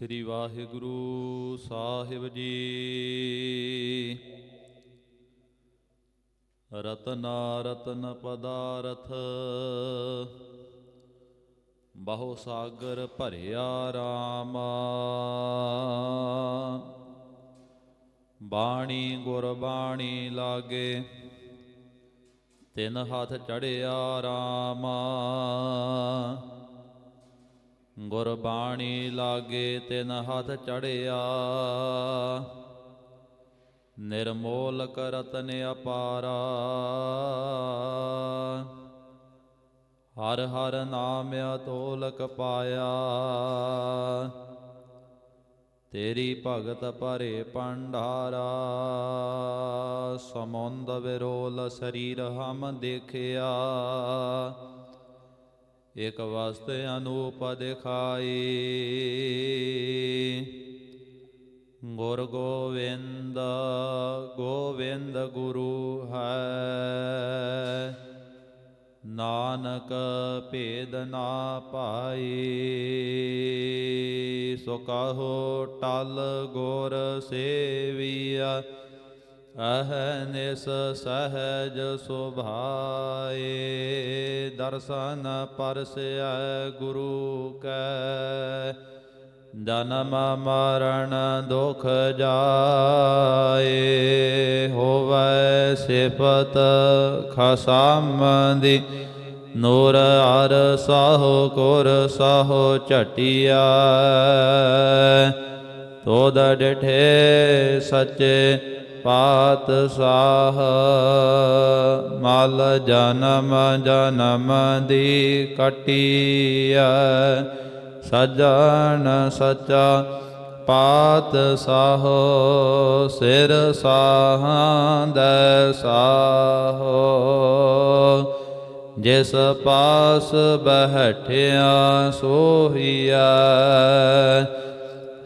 ਸ੍ਰੀ ਵਾਹਿਗੁਰੂ ਸਾਹਿਬ ਜੀ। ਰਤਨਾ ਰਤਨ ਪਦਾਰਥ, ਬਹੁ ਸਾਗਰ ਭਰਿਆ ਰਾਮ। ਬਾਣੀ ਗੁਰ ਬਾਣੀ ਲਾਗੇ ਤਿੰਨ ਹੱਥ ਚੜਿਆ ਰਾਮ। ਗੁਰਬਾਣੀ ਲਾਗੇ ਤਿਨ ਹੱਥ ਚੜਿਆ। ਨਿਰਮੋਲ ਕਰਤਨ ਅਪਾਰਾ। ਹਰ ਹਰ ਨਾਮ ਅਤੋਲਕ ਪਾਇਆ। ਤੇਰੀ ਭਗਤ ਭਰੇ ਭੰਡਾਰਾ। ਸਮੁੰਦ ਵਿਰੋਲ ਸਰੀਰ ਹਮ ਦੇਖਿਆ। ਇਕ ਵਸਤ ਅਨੂਪ ਦਿਖਾਈ। ਗੁਰ ਗੋਵਿੰਦ ਗੋਵਿੰਦ ਗੁਰੂ ਹੈ। ਨਾਨਕ ਭੇਦ ਨਾ ਪਾਈ। ਸੋ ਕਹੋ ਟਲ ਗੁਰ ਸੇਵੀਆ ਅਹਨਿਸ ਸਹਜ ਸੁਭਾਏ, ਦਰਸ਼ਨ ਪਰਸੈ ਗੁਰੂ ਕੈ। ਜਨਮ ਮਰਨ ਦੁਖ ਜਾਏ, ਹੋਵੈ ਸਿਫਤ ਖਸਾਮ ਦੀ ਨੂਰ ਅਰ ਸਾਹੋ ਕੋਰ ਸਾਹੋ ਝਟਿਆ ਤੋਦ ਡਿਠੇ ਸੱਚੇ ਪਾਤ ਸਾਹ, ਮਲ ਜਨਮ ਜਨਮ ਦੀ ਕਟਿਆ ਸਜਣ ਸਚਾ ਪਾਤ ਸਾਹੋ, ਸਿਰ ਸਾਹੰਦੈ ਸਾਹੋ। ਜਿਸ ਪਾਸ ਬਹਿਠਿਆ ਸੋਹੀਆ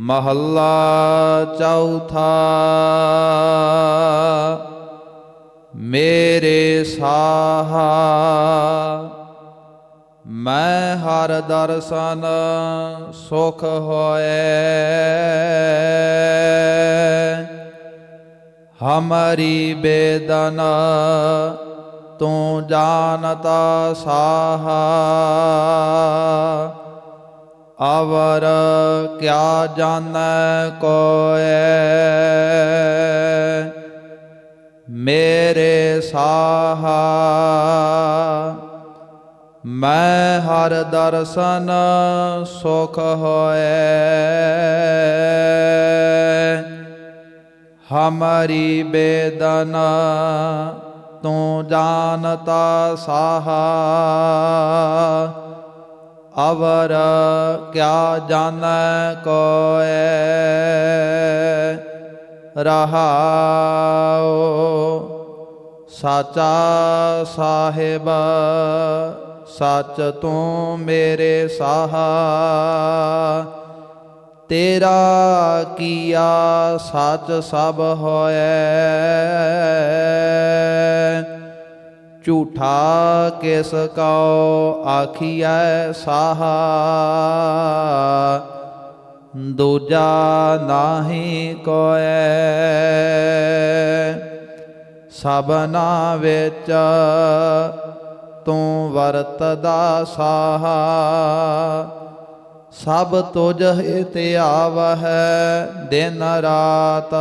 ਮਹੱਲਾ ਚੌਥਾ ਮੇਰੇ ਸਾਹਾ ਮੈਂ ਹਰ ਦਰਸ਼ਨ ਸੁਖ ਹੋਏ। ਹਮਾਰੀ ਬੇਦਨ ਤੂੰ ਜਾਣਤਾ ਸਾਹਾ ਅਵਰ ਕਿਆ ਜਾਣੈ ਕੋਏ ਮੇਰੇ ਸਾਹਾ, ਮੈਂ ਹਰ ਦਰਸ਼ਨ ਸੁਖ ਹੋਏ ਹਮਾਰੀ ਬੇਦਨ ਤੂੰ ਜਾਣਤਾ ਸਾਹਾ। ਅਵਰ ਕਿਆ ਜਾਣੈ ਕੋਏ ਰਹਾਉ? ਸਾਚਾ ਸਾਹਿਬ, ਸੱਚ ਤੂੰ ਮੇਰੇ ਸਾਹਾ। ਤੇਰਾ ਕੀਆ ਸੱਚ ਸਭ ਹੋਏ ਝੂਠਾ ਕਿਸ ਕਉ ਆਖੀਐ ਸਾਹਾ। ਦੂਜਾ ਨਾਹੀ ਕੋਏ ਸਭਨਾ ਵਿੱਚ ਤੂੰ ਵਰਤਦਾ ਸਾਹਾ। ਸਭ ਤੁਝ ਹਿਤੇ ਆਵਹਿ ਦਿਨ ਰਾਤ।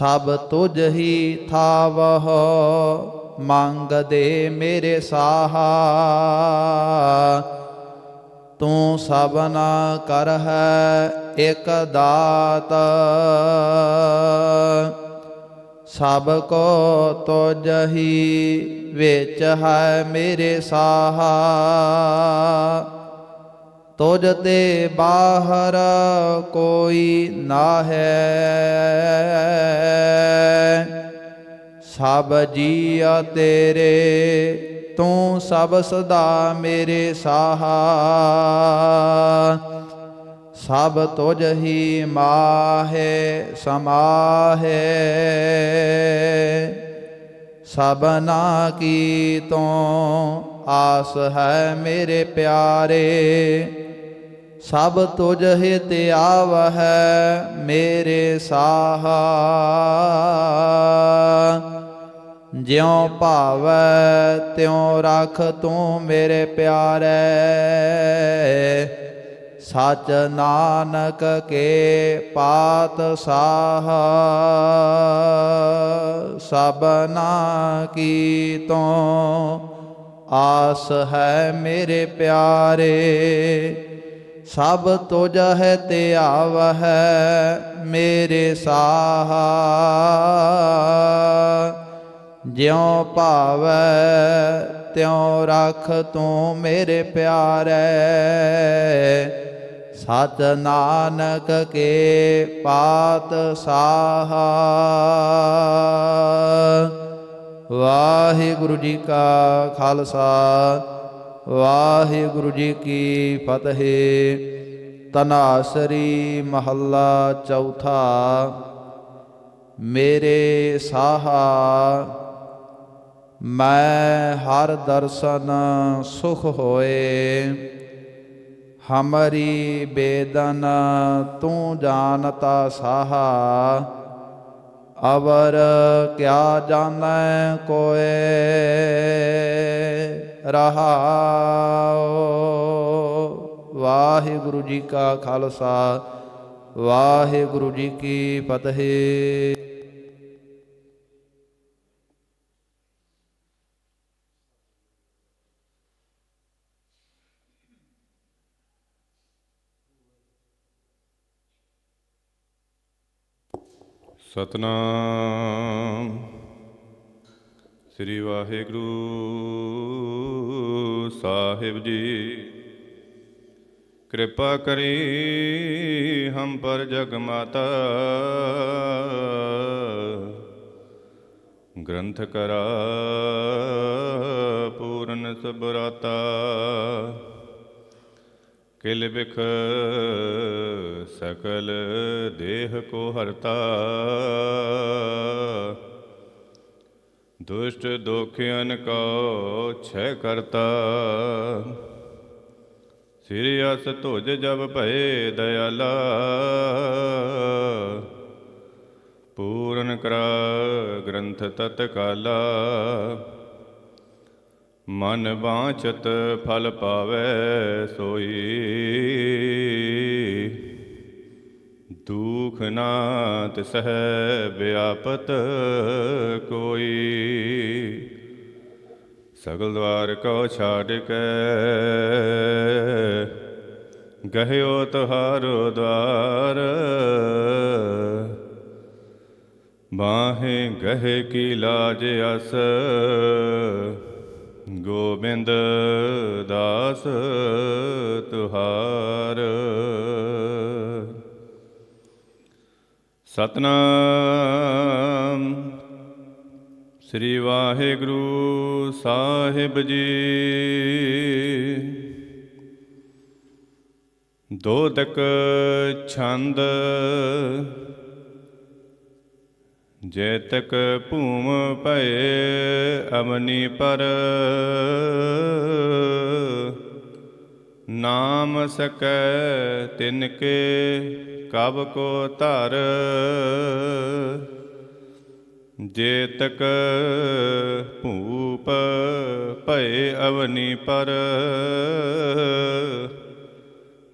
ਸਭ ਤੁਝ ਹੀ ਥਾਵਹ ਮੰਗਦੇ ਮੇਰੇ ਸਾਹਾ। ਤੂੰ ਸਭਨਾ ਕਰ ਹੈ ਇਕ ਦਾਤ। ਸਭ ਕੋ ਤੁਝ ਹੀ ਵਿੱਚ ਹੈ ਮੇਰੇ ਸਾਹਾ। ਤੁਜ ਤੇ ਬਾਹਰ ਕੋਈ ਨਾ ਹੈ ਸਭ ਜੀਆ ਤੇਰੇ, ਤੂੰ ਸਭ ਸਦਾ ਮੇਰੇ ਸਾਹਾ। ਸਭ ਤੁਝ ਹੀ ਮਾਹੇ, ਸਮਾਹੇ। ਸਭਨਾ ਕੀ ਤੋਂ ਆਸ ਹੈ ਮੇਰੇ ਪਿਆਰੇ। ਸਭ ਤੁਝ ਹਿਤ ਆਵਹਿ ਮੇਰੇ ਸਾਹਾ। ਜਿਉ ਭਾਵੈ, ਤਿਉ ਰਖ ਤੂੰ ਮੇਰੇ ਪਿਆਰੇ। ਸਚ ਨਾਨਕ ਕੇ ਪਾਤ ਸਾਹਾ। ਸਭਨਾ ਕੀ ਤੋਂ ਆਸ ਹੈ ਮੇਰੇ ਪਿਆਰੇ। ਸਭ ਤੁਝ ਹੈ ਤੇ ਆਵਹਿ ਮੇਰੇ ਸਾਹਾ। ਜਿਉ ਭਾਵੈ, ਤਿਉ ਰਖ ਤੂੰ ਮੇਰੇ ਪਿਆਰੇ। ਸਤ ਨਾਨਕ ਕੇ ਪਾਤ ਸਾਹਾ। ਵਾਹਿਗੁਰੂ ਜੀ ਕਾ ਖਾਲਸਾ। ਵਾਹਿਗੁਰੂ ਜੀ ਕੀ ਫਤਿਹ। ਤਨਾਸਰੀ ਮਹੱਲਾ ਚੌਥਾ। ਮੇਰੇ ਸਾਹਾ, ਮੈਂ ਹਰ ਦਰਸ਼ਨ ਸੁਖ ਹੋਏ। ਹਮਰੀ ਬੇਦਨ ਤੂੰ ਜਾਣਤਾ ਸਾਹਾ। ਅਵਰ ਕਿਆ ਜਾਣੈ ਕੋਏ। ਰਹਾਉ ਵਾਹਿਗੁਰੂ ਜੀ ਕਾ ਖਾਲਸਾ ਵਾਹਿਗੁਰੂ ਜੀ ਕੀ ਫਤਿਹ ਸਤਨਾਮ ਸ੍ਰੀ ਵਾਹਿਗੁਰੂ ਸਾਹਿਬ ਜੀ। ਕਿਰਪਾ ਕਰੀ ਹਮ ਪਰ ਜਗ ਮਾਤਾ। ਗ੍ਰੰਥ ਕਰਾ ਪੂਰਨ ਸਬਰਾਤਾ ਕਿਲ ਬਿਖ ਸਕਲ ਦੇਹ ਕੋ ਹਰਤਾ। ਦੁਸ਼ਟ ਦੋਖਿਆਨ ਕੋ ਛੈ ਕਰਤਾ। ਸ੍ਰੀ ਅਸ ਤੁਜ ਜਬ ਭਏ ਦਇਆਲਾ। ਪੂਰਨ ਕਰਾ ਗ੍ਰੰਥ ਤਤਕਾਲਾ। ਮਨ ਬਾਂਚਤ ਫਲ ਪਾਵੇ ਸੋਈ। ਦੁਖ ਨਾਤ ਸਹਿ ਵਿਆਪਤ ਕੋਈ। ਸਗਲ ਦਵਾਰ ਕੋ ਛਾੜ ਕੇ, ਗਹਿਓ ਤੁਹਾਰੋ ਦਵਾਰ ਬਾਹੇ ਗਹਿ ਕੀ ਲਾਜ ਅਸ, ਗੋਬਿੰਦ ਦਾਸ ਤੁਹਾਰ। ਸਤਨਾਮ। ਸ੍ਰੀ ਵਾਹਿਗੁਰੂ ਸਾਹਿਬ ਜੀ। ਦੋਦਕ ਛੰਦ। ਜੇਤਕ ਭੂਮ ਭਏ ਅਮਨੀ ਪਰ। ਨਾਮ ਸਕੈ ਤਿਨ ਕੇ। ਕਬ ਕੋ ਧਰ ਜੇਤਕ ਭੂਪ ਭਏ ਅਵਨੀ ਪਰ,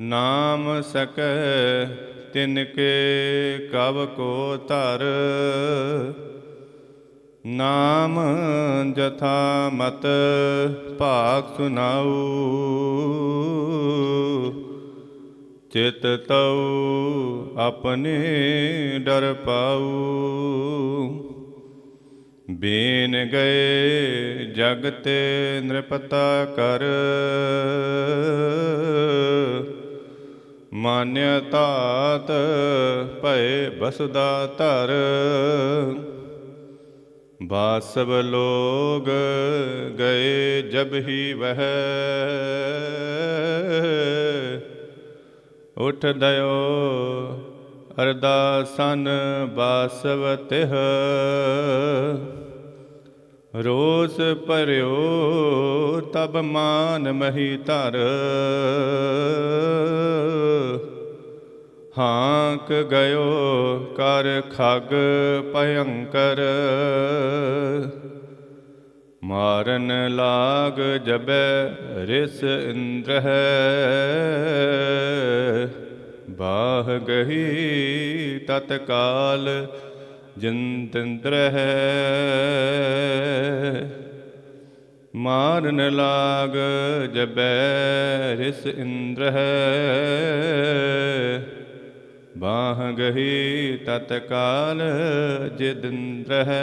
ਨਾਮ ਸਕੈ ਤਿਨ ਕੇ ਕਬ ਕੋ ਧਰ। ਨਾਮ ਜਥਾ ਮਤ ਭਾਗ ਸੁਨਾਉ ਚਿਤ ਤਉ ਆਪਣੇ ਡਰ ਪਾਉ। ਬੀਨ ਗਏ ਜਗ ਤੇ ਨ੍ਰਿਪਤਾ ਕਰ। ਮਾਨਿਆ ਧਾਤ ਭਏ ਬਸਦਾ ਧਰ। ਬਾਸਵ ਲੋਗ ਗਏ ਜਬ ਹੀ ਵਹਿ। ਉਠ ਦਇਓ, ਅਰਦਾਸਨ ਬਾਸਵ ਤਿਹ ਰੋਸ ਭਰਿਓ, ਤਬ ਮਾਨ ਮਹੀ ਧਰ। ਹਾਂਕ ਗਇਓ, ਕਰ ਖਗ ਭਯੰਕਰ। ਮਾਰਨ ਲਾਗ ਜਬੈ ਰਿਸ ਇੰਦਰ ਹੈ ਬਾਹ ਗਹੀ ਤਤਕਾਲ ਜਿੰਤੰਦਰ ਹੈ ਮਾਰਨ ਲਾਗ ਜਬੈ ਰਿਸ ਇੰਦਰ ਹੈ ਬਾਹ ਗਹੀ ਤਤਕਾਲ ਜਿਦੰਦਰ ਹੈ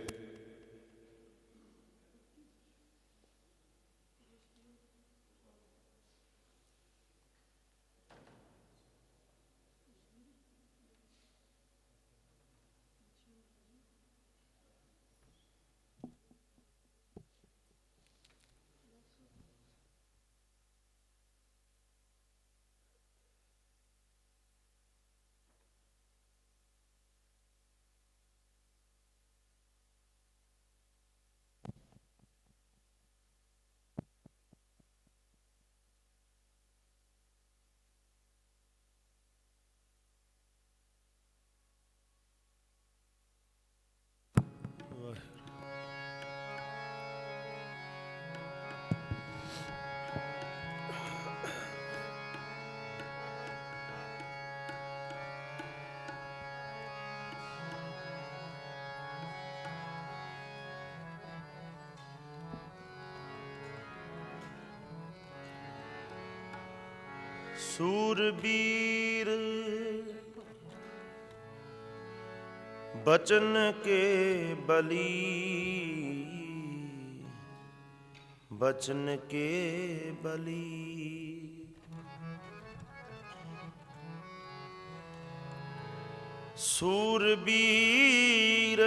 ਸੂਰਬੀਰ ਬਚਨ ਕੇ ਬਲੀ ਬਚਨ ਕੇ ਬਲੀ। ਸੂਰਬੀਰ